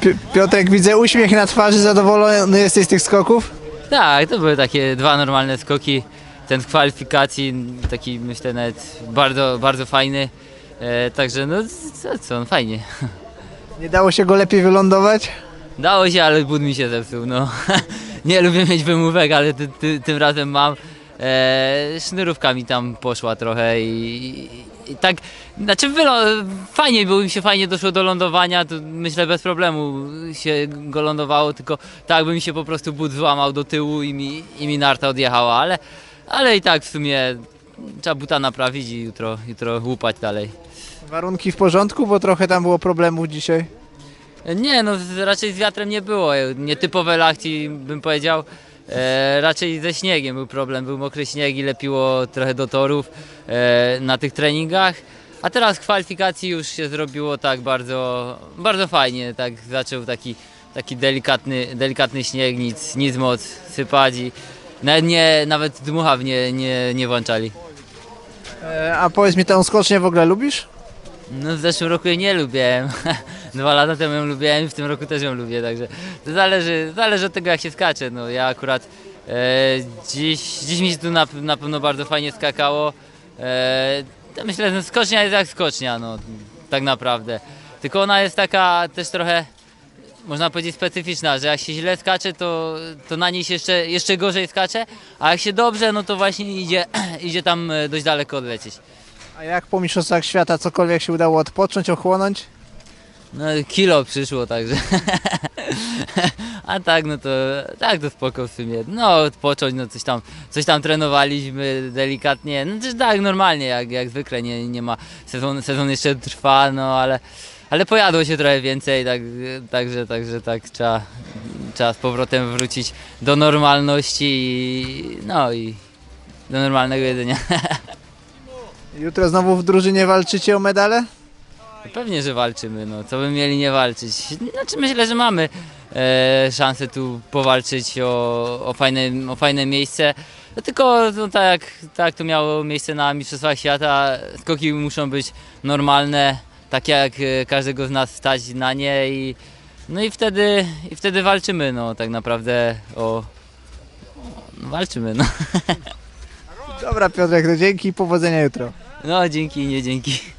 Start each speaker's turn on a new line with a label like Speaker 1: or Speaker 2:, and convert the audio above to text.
Speaker 1: Pi- Piotrek, widzę uśmiech na twarzy, zadowolony jesteś z tych skoków?
Speaker 2: Tak, to były takie dwa normalne skoki. Ten w kwalifikacji taki myślę nawet bardzo, bardzo fajny. E, także no co, co, no fajnie.
Speaker 1: Nie dało się go lepiej wylądować?
Speaker 2: Dało się, ale but mi się zepsuł. No. Nie lubię mieć wymówek, ale ty, ty, tym razem mam. E, sznurówka mi tam poszła trochę i, i tak, znaczy wylo- fajnie było mi się fajnie doszło do lądowania, to myślę bez problemu się go lądowało, tylko tak by mi się po prostu but złamał do tyłu i mi, i mi narta odjechała, ale, ale i tak w sumie trzeba buta naprawić i jutro, jutro łupać dalej.
Speaker 1: Warunki w porządku, bo trochę tam było problemów dzisiaj.
Speaker 2: Nie, no raczej z wiatrem nie było. Nietypowe lachci bym powiedział. E, raczej ze śniegiem był problem. Był mokry śnieg i lepiło trochę do torów e, na tych treningach. A teraz w kwalifikacji już się zrobiło tak bardzo, bardzo fajnie. Tak zaczął taki, taki delikatny, delikatny śnieg, nic, nic moc sypać i nawet, nie, nawet dmuchaw nie, nie, nie włączali.
Speaker 1: E, A powiedz mi, tę skocznię w ogóle lubisz?
Speaker 2: No w zeszłym roku jej nie lubiłem. Dwa lata temu ją lubiłem i w tym roku też ją lubię, także to zależy, zależy od tego jak się skacze. No ja akurat e, dziś, dziś mi się tu na, na pewno bardzo fajnie skakało. E, to myślę, że skocznia jest jak skocznia, no tak naprawdę. Tylko ona jest taka też trochę można powiedzieć specyficzna, że jak się źle skacze, to, to na niej się jeszcze, jeszcze gorzej skacze, a jak się dobrze, no to właśnie idzie, idzie tam e, dość daleko odlecieć.
Speaker 1: A jak po mistrzostwach świata cokolwiek się udało odpocząć, ochłonąć?
Speaker 2: No kilo przyszło także. A tak, no to tak to spoko w sumie. No odpocząć, no coś tam, coś tam trenowaliśmy delikatnie. No też tak normalnie, jak, jak zwykle, nie, nie ma sezon, sezon jeszcze trwa, no ale, ale pojadło się trochę więcej, tak, także, także tak trzeba, trzeba z powrotem wrócić do normalności i no i do normalnego jedzenia.
Speaker 1: Jutro znowu w drużynie walczycie o medale?
Speaker 2: Pewnie, że walczymy, no co by mieli nie walczyć. Znaczy myślę, że mamy e, szansę tu powalczyć o, o, fajne, o fajne miejsce. No, tylko no, tak, jak, tak to miało miejsce na Mistrzostwach Świata, skoki muszą być normalne, tak jak e, każdego z nas stać na nie i no i wtedy, i wtedy walczymy, no tak naprawdę o... No, walczymy, no.
Speaker 1: Dobra Piotrek, to dzięki i powodzenia jutro.
Speaker 2: No dzięki, nie dzięki.